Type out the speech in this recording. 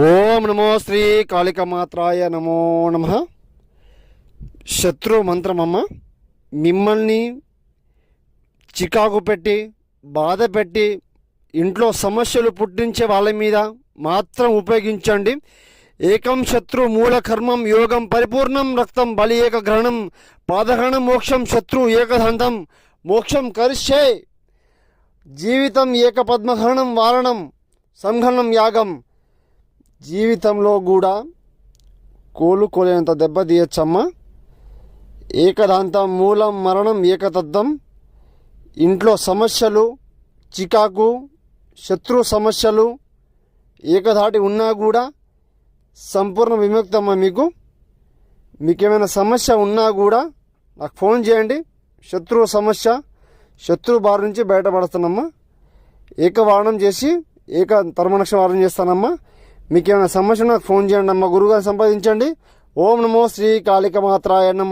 ఓం నమో శ్రీ కాళికమాత్రాయ నమో నమ. శత్రు మంత్రమమ్మ మిమ్మల్ని చికాకు పెట్టి బాధ పెట్టి ఇంట్లో సమస్యలు పుట్టించే వాళ్ళ మీద మాత్రం ఉపయోగించండి. ఏకం శత్రు మూల కర్మం యోగం పరిపూర్ణం రక్తం బలి ఏక గ్రహణం పాదగ్రహణం మోక్షం శత్రు ఏకదంతం మోక్షం కరిష్యే. జీవితం ఏక వారణం సంఘనం యాగం జీవితంలో కూడా కోలుకోలేనంత దెబ్బ తీయచ్చమ్మా. ఏకదాంతం మూలం మరణం ఏకతత్వం. ఇంట్లో సమస్యలు చికాకు శత్రు సమస్యలు ఏకధాటి ఉన్నా కూడా సంపూర్ణ విముక్తమ్మా మీకు. మీకేమైనా సమస్య ఉన్నా కూడా నాకు ఫోన్ చేయండి. శత్రువు సమస్య శత్రు బారి నుంచి బయటపడుతున్నామ్మా ఏకవారణం చేసి ఏక తర్మనక్ష వారణం చేస్తానమ్మా. మీకు ఏమైనా సమస్య ఉన్నా ఫోన్ చేయండి మా గురుగారు సంపాదించండి ఓం నమో శ్రీ కాళిక మాత్రాయ నమో